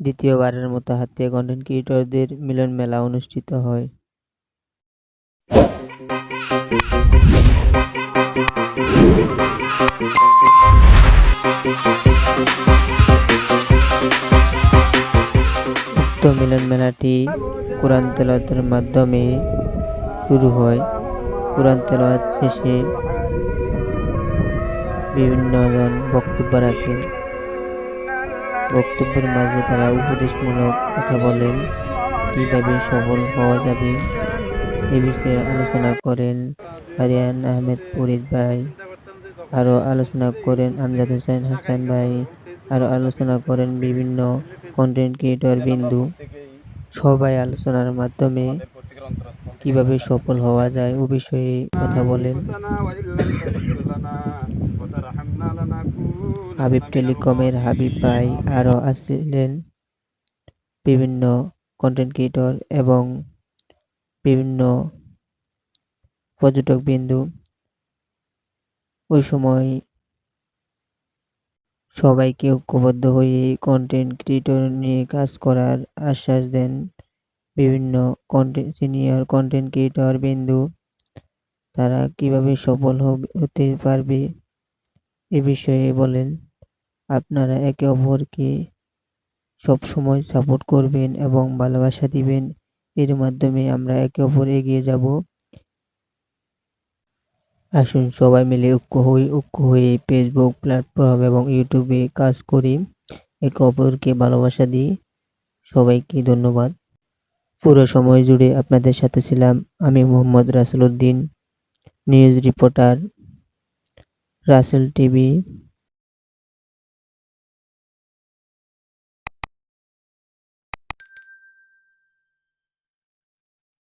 দ্বিতীয়বারের মতো হাতিয়া কন্টেন্ট ক্রিয়েটরদের মিলন মেলা অনুষ্ঠিত হয়। উক্ত মিলন মেলাটি কোরআন তেলাওয়াতের মাধ্যমে শুরু হয়। কোরআন তেলাওয়াত শেষে বিভিন্ন জন বক্তব্য রাখেন। বক্তব্যের মাঝে তারা উপদেশমূলক কথা বলেন, কীভাবে সফল হওয়া যাবে এ বিষয়ে আলোচনা করেন আরিয়ান আহমেদ ফরিদ ভাই, আরও আলোচনা করেন আমজাদ হোসেন হাসান ভাই, আরও আলোচনা করেন বিভিন্ন কন্টেন্ট ক্রিয়েটর বিন্দু। সবাই আলোচনার মাধ্যমে কীভাবে সফল হওয়া যায় ও বিষয়ে কথা বলেন। হাবিব টেলিকমের হাবিব ভাই আরও আসছিলেন বিভিন্ন কন্টেন্ট ক্রিয়েটর এবং বিভিন্ন পর্যটক বিন্দু। ওই সময় সবাইকে ঐক্যবদ্ধ হয়ে কন্টেন্ট ক্রিয়েটর নিয়ে কাজ করার আশ্বাস দেন বিভিন্ন কন্টেন্ট সিনিয়র কন্টেন্ট ক্রিয়েটর বিন্দু। তারা কীভাবে সফল হতে পারবে? এ বিষয়ে বলেন, আপনারা একে অপরকে সব সময় সাপোর্ট করবেন এবং ভালোবাসা দিবেন। এর মাধ্যমে আমরা একে অপর এগিয়ে যাব। আসুন সবাই মিলে ঐক্য হই, ঐক্য হয়ে ফেসবুক প্ল্যাটফর্ম এবং ইউটিউবে কাজ করি। একে অপরকে ভালোবাসা দিই। সবাইকে ধন্যবাদ। পুরো সময় জুড়ে আপনাদের সাথে ছিলাম আমি Mohammad Rasel Uddin news reporter. Rasel TV